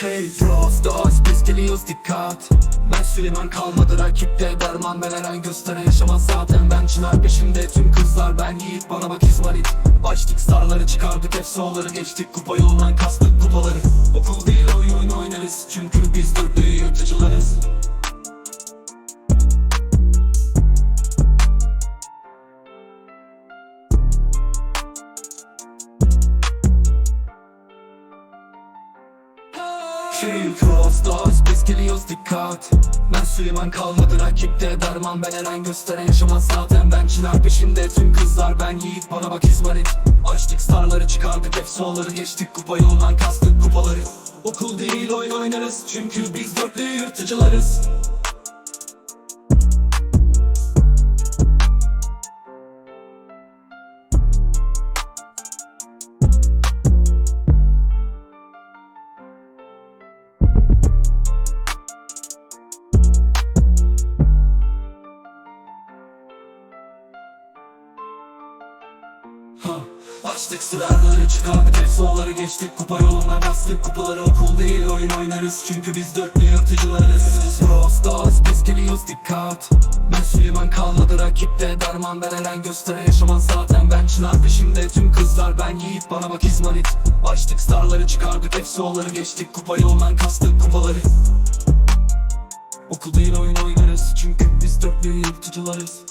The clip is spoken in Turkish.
Hey Frostos biz geliyoruz dikkat. Ben Süleyman kalmadı rakipte derman. Ben her an gösteren yaşamaz zaten. Ben çınar peşimde tüm kızlar ben yiğit. Bana bak izmarit Açtık starları çıkardık efsoları Geçtik. Kupa yolundan kastık kupaları. Okul değil oyun oynarız. Çünkü biz dörtlü yırtıcılarız Şey Frostos biz geliyoruz dikkat. Ben Süleyman kalmadı rakipte derman. Ben her an gösteren yaşamaz zaten. Ben çınar peşinde tüm kızlar ben yiğit. Bana bak izmarit. Açtık starları çıkardık efsoları. Geçtik kupa yolundan kastık kupaları. Okul değil oyun oynarız. Çünkü biz dörtlü yırtıcılarız Açtık sıraları çıkardık efsoları geçtik kupa yoluna bastık kupaları. Okul değil oyun oynarız çünkü biz dörtlü yırtıcılarız. Frostos biz geliyoruz dikkat. Ben Süleyman kalmadı rakipte derman ben eren gösteren yaşamaz zaten Ben çınar peşimde. Tüm kızlar ben yiğit bana bak izmarit. Açtık starları çıkardık efsoları geçtik kupa yolundan kastık kupaları. Okul değil oyun oynarız çünkü biz dörtlü yırtıcılarız